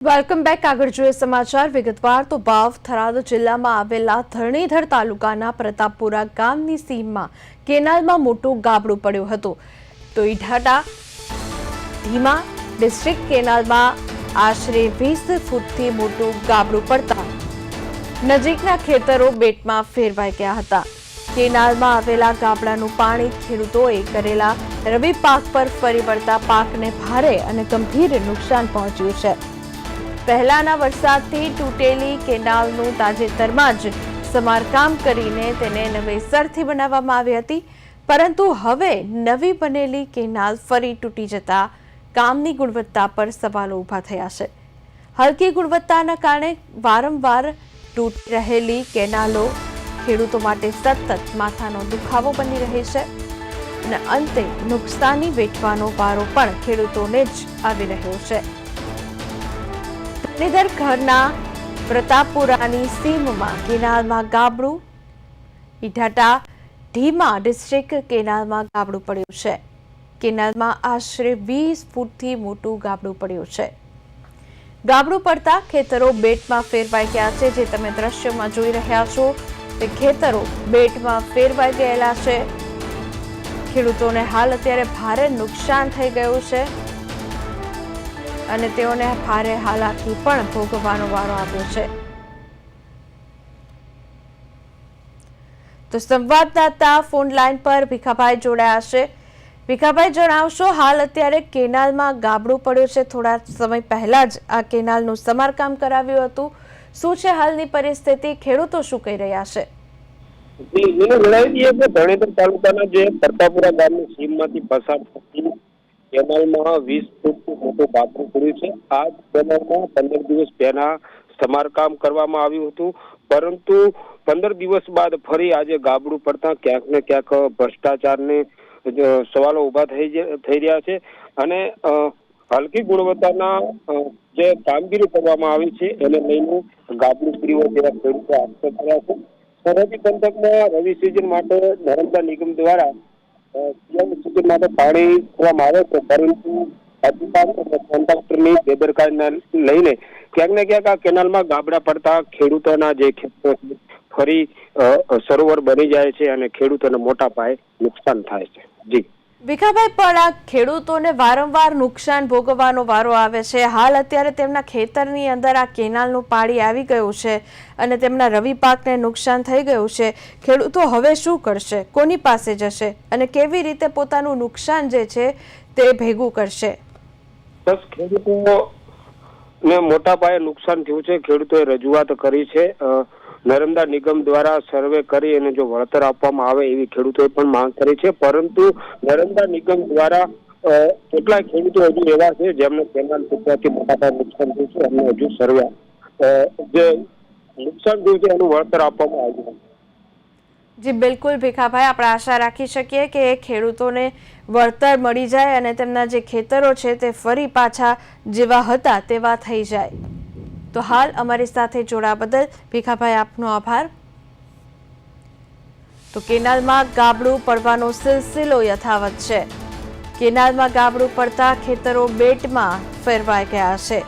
Welcome back આગળ જોઈએ સમાચાર. વિગતવાર તો ભાવ થરાદ જિલ્લામાં આવેલા ધરણીધર તાલુકાના પ્રતાપપુરા ગામની સીમમાં કેનાલમાં મોટું ગાબડું પડ્યું હતું. તો ઈઢાટા ધીમા ડિસ્ટ્રિક્ટ કેનાલમાં આશરે વીસ ફૂટથી મોટું ગાબડું પડતા નજીકના ખેતરો બેટમાં ફેરવાઈ ગયા હતા. કેનાલમાં આવેલા ગાબડાનું પાણી ખેડૂતોએ કરેલા રવિ પાક પર ફરી વળતા પાકને ભારે અને ગંભીર નુકસાન પહોંચ્યું છે. પહેલાના વરસાદથી તૂટેલી કેનાલનું તાજેતરમાં જ સમારકામ કરીને તેને નવેસરથી બનાવવામાં આવી હતી. પરંતુ હવે નવી બનેલી કેનાલ ફરી તૂટી જતા કામની ગુણવત્તા પર સવાલો ઊભા થયા છે. હલકી ગુણવત્તાના કારણે વારંવાર તૂટી રહેલી કેનાલો ખેડૂતો માટે સતત માથાનો દુખાવો બની રહી છે અને અંતે નુકસાની વેઠવાનો વારો પણ ખેડૂતોને જ આવી રહ્યો છે. ધરણીધર ઘરના પ્રતાપપુરાની સીમમાં કેનાલમાં ગાબડું. ઈઢાટા ધીમા ડિસ્ટ્રિક્ટ કેનાલમાં ગાબડું પડ્યું છે. કેનાલમાં આશરે વીસ ફૂટથી મોટું ગાબડું પડ્યું છે. ગાબડું પડતા ખેતરો બેટમાં ફેરવાઈ ગયા છે. જે તમે દ્રશ્યમાં જોઈ રહ્યા છો, તે ખેતરો બેટમાં ફેરવાઈ ગયેલા છે. ખેડૂતોને હાલ અત્યારે ભારે નુકસાન થઈ ગયું છે. અને તેઓને ભારે હાલાકી પણ ભોગવવાનો વારો આવ્યો છે. તો સંવાદદાતા ફોન લાઈન પર ભીખાભાઈ જોડાયા છે. ભીખાભાઈ, જણાવશો હાલ અત્યારે કેનાલમાં ગાબડું પડ્યું છે. થોડા સમય પહેલા જ આ કેનાલનું સમારકામ કરાવ્યું હતું. શું છે હાલની પરિસ્થિતિ? ખેડૂતો શું કહી રહ્યા છે? જણાવી દઈએ કે ધરણીધર તાલુકાના જે પરતાપુરા ગામની સીમમાંથી પસાર થતી કેનાલમાં વીસ ફૂટ મોટું ગાબડું પડ્યું છે. આ કેનાલમાં પંદર દિવસ પહેલા સમારકામ કરવામાં આવ્યું હતું. પરંતુ પંદર દિવસ બાદ ફરી આજે ગાબડું પડતા ક્યાંક ને ક્યાંક ભ્રષ્ટાચારને સવાલો ઊભા થઈ થઈ રહ્યા છે. અને હલકી ગુણવત્તાના જે કામગીરી કરવામાં આવી છે, એને લઈને ગાબડું પીવો જેવા ખેડૂતો આક્ષેપ કર્યા છે. સરહદી પંથકમાં રવિ સિઝન માટે નર્મદા નિગમ દ્વારા અ, સુધી માટે પાણી છોડવામાં આવે છે પરંતુ અધિકાર અને કોન્ટ્રાક્ટરની બેદરકારીને લઈને ક્યાંક ને ક્યાંક આ કેનાલમાં ગાબડા પડતા ખેડૂતોના જે ફરી સરોવર બની જાય છે અને ખેડૂતોને મોટા પાયે નુકસાન થાય છે. જી. ભીખાભાઈ, પણ આ ખેડૂતોને વારંવાર નુકસાન ભોગવવાનો વારો આવે છે. હાલ અત્યારે તેમના ખેતરની અંદર આ કેનાલનું પાણી આવી ગયું છે અને તેમના રવિ પાકને નુકસાન થઈ ગયું છે. ખેડૂતો હવે શું કરશે? કોની પાસે જશે? અને કેવી રીતે પોતાનું નુકસાન જે છે તે ભેગું કરશે? બસ ખેડૂતો મોટા પાયે નુકસાન થયું છે. ખેડૂતોએ રજૂઆત કરી છે. નર્મદા નિગમ દ્વારા સર્વે કરી અને જો વળતર આપવામાં આવે એવી ખેડૂતોએ પણ માંગ કરી છે. પરંતુ નર્મદા નિગમ દ્વારા કેટલાય ખેડૂતો હજુ એવા છે જેમને કેનાલ તૂટવાથી મોટા નુકસાન થયું છે. એમને હજુ સર્વે જે નુકસાન થયું છે એનું વળતર આપવામાં આવ્યું જી, બિલકુલ ભીખાભાઈ, આપણે આશા રાખી શકીએ કે એ ખેડૂતોને વળતર મળી જાય અને તેમના જે ખેતરો છે તે ફરી પાછા જેવા હતા તેવા થઈ જાય. તો હાલ અમારી સાથે જોડા બદલ ભીખાભાઈ આપનો આભાર. તો કેનાલમાં ગાબડું પડવાનો સિલસિલો યથાવત છે. કેનાલમાં ગાબડું પડતા ખેતરો બેટમાં ફેરવાઈ ગયા છે.